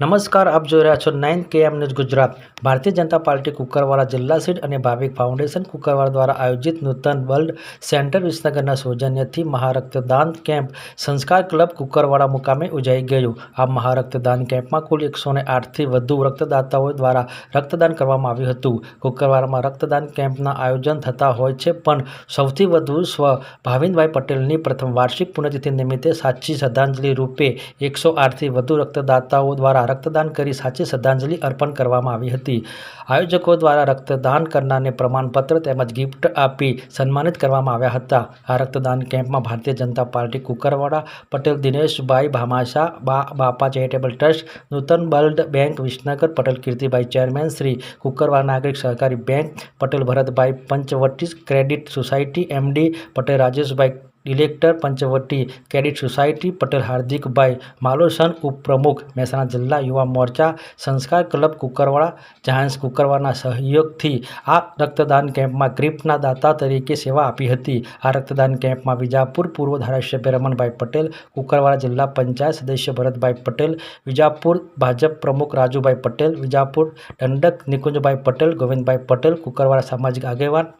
નમસ્કાર, આપ જોઈ રહ્યા છો નાઇન કેએમ ન્યૂઝ ગુજરાત. ભારતીય જનતા પાર્ટી કુકરવાડા જિલ્લા સીટ અને ભાવિક ફાઉન્ડેશન કુકરવાડા દ્વારા આયોજિત નૂતન વર્લ્ડ સેન્ટર વિસનગરના સૌજન્યથી મહારક્તદાન કેમ્પ સંસ્કાર ક્લબ કુકરવાડા મુકામે ઉજાઈ ગયું. આ મહારક્તદાન કેમ્પમાં કુલ એકસો આઠથી વધુ રક્તદાતાઓ દ્વારા રક્તદાન કરવામાં આવ્યું હતું. કુકરવાડામાં રક્તદાન કેમ્પના આયોજન થતા હોય છે, પણ સૌથી વધુ સ્વ ભાવિનભાઈ પટેલની પ્રથમ વાર્ષિક પુણ્યતિથિ નિમિત્તે સાચી શ્રદ્ધાંજલિ રૂપે એકસો આઠથી વધુ રક્તદાતાઓ દ્વારા રક્તદાન કરી સાચી શ્રદ્ધાંજલિ અર્પણ કરવામાં આવી હતી. આયોજકો દ્વારા રક્તદાન કરનારને પ્રમાણપત્ર તેમજ ગિફ્ટ આપી સન્માનિત કરવામાં આવ્યા હતા. આ રક્તદાન કેમ્પમાં Bharatiya Janata Party Kukarwada, Patel, Dineshbhai Bhamasha, Ba, Bapa charitable trust, Nutan blood bank, Visnagar, Patel Kirtibhai chairman Shri Kukarwa નાગરિક સહકારી bank, Patel Bharatbhai Panchvati credit society, MD, Patel Rajeshbhai director Panchvati credit society, Patel Hardikbhai Malosan, ઉપપ્રમુખ મહેસાણા જિલ્લા યુવા મોરચા, સંસ્કાર club કુકરવાળા જહાન્સ કુકરવાના સહયોગથી આ રક્તદાન કેમ્પમાં ગ્રીપના દાતા તરીકે સેવા આપી હતી. આ રક્તદાન કેમ્પમાં વિજાપુર પૂર્વ ધારાસભ્ય રમણભાઈ પટેલ કુકરવાળા જિલ્લા પંચાયત સદસ્ય ભરતભાઈ પટેલ, વિજાપુર ભાજપ પ્રમુખ રાજુભાઈ પટેલ, વિજાપુર દંડક નિકુંજભાઈ પટેલ, ગોવિંદભાઈ પટેલ કુકરવાળા સામાજિક આગેવાન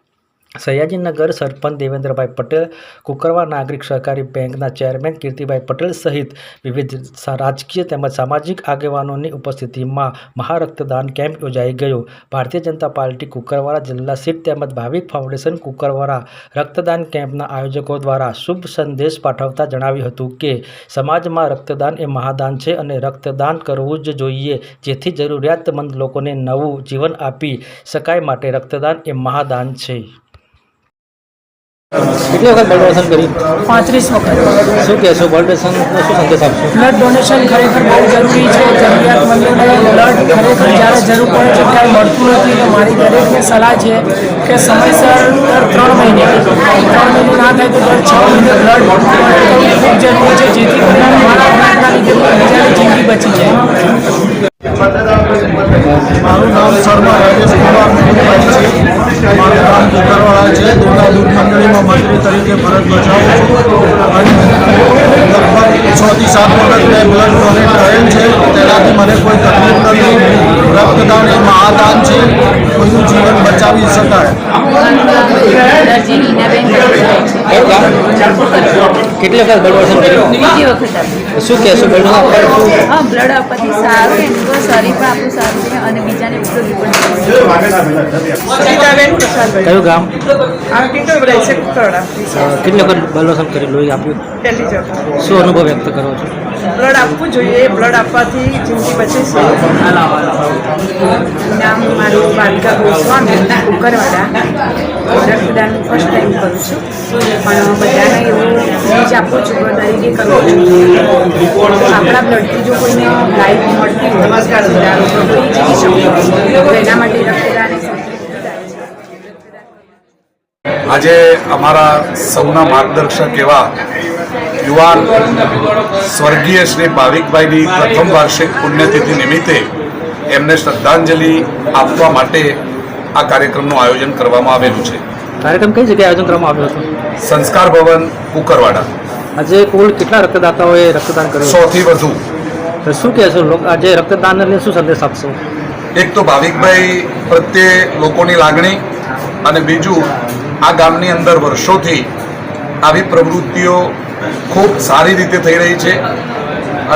સયાજીનગર સરપંચ દેવેન્દ્રભાઈ પટેલ, કુકરવા નાગરિક સહકારી બેંકના ચેરમેન કીર્તિભાઈ પટેલ સહિત વિવિધ રાજકીય તેમજ સામાજિક આગેવાનોની ઉપસ્થિતિમાં મહારક્તદાન કેમ્પ યોજાઈ ગયો. ભારતીય જનતા પાર્ટી કુકરવાડા જિલ્લા સીટ તેમજ ભાવિક ફાઉન્ડેશન કુકરવાડા રક્તદાન કેમ્પના આયોજકો દ્વારા શુભ સંદેશ પાઠવતા જણાવ્યું હતું કે, સમાજમાં રક્તદાન એ મહાદાન છે અને રક્તદાન કરવું જ જોઈએ. જેથી જરૂરિયાતમંદ લોકોને નવું જીવન આપી શકાય માટે રક્તદાન એ મહાદાન છે. કેટલી વખત બ્લડ ડોનેશન કરી? પાંત્રીસ વખત. શું કહેશો બ્લડ ડોનેશન શું સંદેશ આપશો? બ્લડ ડોનેશન ખરેખર બહુ જરૂરી છે. જરૂરિયાતમંદોને બ્લડ ખરેખર જ્યારે જરૂર પડે છે ત્યારે મળતું નથી. તો મારી દરેકને સલાહ છે કે સમયસર ત્રણ મહિને ત્રણ મહિને ના થાય તો દર છ મહિને બ્લડ ખૂબ જરૂરી છે જેથી કરીને મારા બ્લડના લીધે બીજાની જિંદગી બચી જાય મારું નામ શર્મા રાજેશ કુમાર મુકુભાઈ છે મારું નામ કુકરવાળા છે દોડા દૂધ મંડળીમાં મંત્રી તરીકે ફરજ બજાવું છું અને લગભગ છ થી સાત વખત મેં બ્લડ ડોનેટ કરેલ છે તેનાથી મને કોઈ તકલીફ નથી રક્તદાન એ મહાદાન છે કોઈનું બચાવી શકાય કેટલી વખત બ્લડ ડોનેશન કર્યું? બીજી વખત શું કહેશો બ્લડ હા બ્લડ આપવાથી સારું એનું તો શરીર પણ આપણું સારું છે અને બીજાને કયું ગામ? કેટલી વખત ડોનેશન કરી લોહી આપ્યું? શું અનુભવ વ્યક્ત કરો છો? બ્લડ આપવું જોઈએ બ્લડ આપવાથી જિંદગી બચે છે. નામ મારું બાલિકા ગોસ્વામી કુકરવાડા રક્તદાન ફર્સ્ટ ટાઈમ કરું છું. પણ બધાને એવું બીજ આપું છું તરીકે કરવું છું. આપણા બ્લડથી જો કોઈને લાઈફ મળતી હોય કોઈ જીવી શકતો એના માટે આજે અમારા સૌના માર્ગદર્શક એવા યુવાન સ્વર્ગીય શ્રી ભાવિકભાઈની પ્રથમ વાર્ષિક પુણ્યતિથિ નિમિત્તે એમને શ્રદ્ધાંજલિ આપવા માટે આ કાર્યક્રમનું આયોજન કરવામાં આવેલું છે. કાર્યક્રમ કઈ જગ્યાએ આયોજન કરવામાં આવ્યો હતો? સંસ્કાર ભવન કુકરવાડા. આજે કુલ કેટલા રક્તદાતાઓએ રક્તદાન કર્યું? સૌથી વધુ. શું કહેશો આજે રક્તદાનને શું સંદેશ આપશો? એક તો ભાવિકભાઈ પ્રત્યે લોકોની લાગણી અને બીજું આ ગામની અંદર વર્ષોથી આવી પ્રવૃત્તિઓ ખૂબ સારી રીતે થઈ રહી છે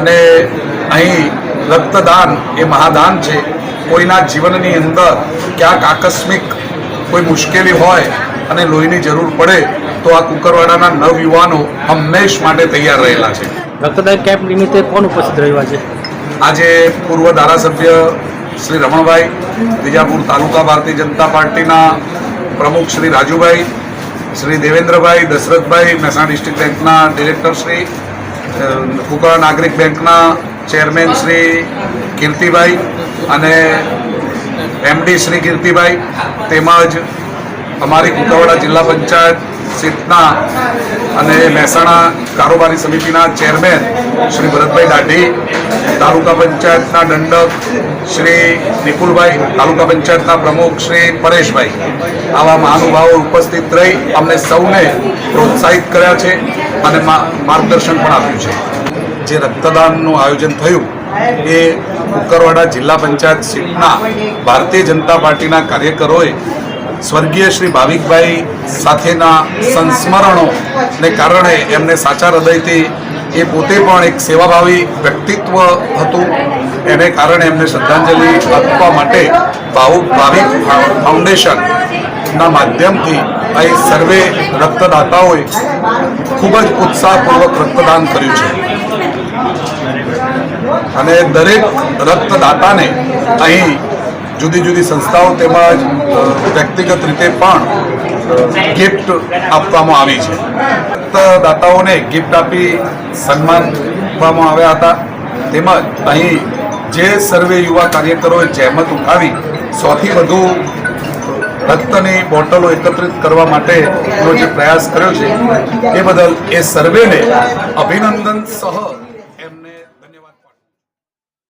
અને અહીં રક્તદાન એ મહાદાન છે. કોઈના જીવનની અંદર ક્યાંક આકસ્મિક કોઈ મુશ્કેલી હોય અને લોહીની જરૂર પડે તો આ કુકરવાડાના નવયુવાનો હંમેશ માટે તૈયાર રહેલા છે. રક્તદાન કેમ્પ નિમિત્તે કોણ ઉપસ્થિત રહ્યું છે? આજે પૂર્વ ધારાસભ્ય શ્રી રમણભાઈ, વિજાપુર તાલુકા ભારતીય જનતા પાર્ટીના પ્રમુખ શ્રી રાજુભાઈ, શ્રી દેવેન્દ્રભાઈ દશરથભાઈ, મહેસાણા ડિસ્ટ્રિક્ટ બેંકના ડિરેક્ટર શ્રી કુકરા નાગરિક બેંકના ચેરમેન શ્રી કીર્તિભાઈ અને એમડી શ્રી કીર્તિભાઈ. તેમજ અમારી કુકરવાડા જિલ્લા પંચાયત સીટના અને મહેસાણા કારોબારી સમિતિના ચેરમેન શ્રી ભરતભાઈ દાઢી, તાલુકા પંચાયતના દંડક શ્રી નિકુલભાઈ, તાલુકા પંચાયતના પ્રમુખ શ્રી પરેશભાઈ. આવા મહાનુભાવો ઉપસ્થિત રહી અમને સૌને પ્રોત્સાહિત કર્યા છે અને માર્ગદર્શન પણ આપ્યું છે. જે રક્તદાનનું આયોજન થયું એ કુકરવાડા જિલ્લા પંચાયત સીટના ભારતીય જનતા પાર્ટીના કાર્યકરોએ સ્વર્ગીય શ્રી ભાવિકભાઈ સાથેના સંસ્મરણોને કારણે એમને સાચા હૃદયથી એ પોતે પણ એક સેવાભાવી વ્યક્તિત્વ હતું. એને કારણે એમને શ્રદ્ધાંજલિ આપવા માટે ભાવુક ભાવિક ફાઉન્ડેશનના માધ્યમથી અહીં સર્વે રક્તદાતાઓએ ખૂબ જ ઉત્સાહપૂર્વક રક્તદાન કર્યું છે. અને દરેક રક્તદાતાને અહીં જુદી જુદી સંસ્થાઓ તેમજ વ્યક્તિગત રીતે પણ ગિફ્ટ આપવામાં આવી છે. રક્તદાતાઓને ગિફ્ટ આપી સન્માન આપવામાં આવ્યા હતા. તેમજ અહીં જે સર્વે યુવા કાર્યકરોએ જહેમત ઉઠાવી, સૌથી વધુ રક્તની બોટલો એકત્રિત કરવા માટેનો જે પ્રયાસ કર્યો છે, એ બદલ એ સર્વેને અભિનંદન સહ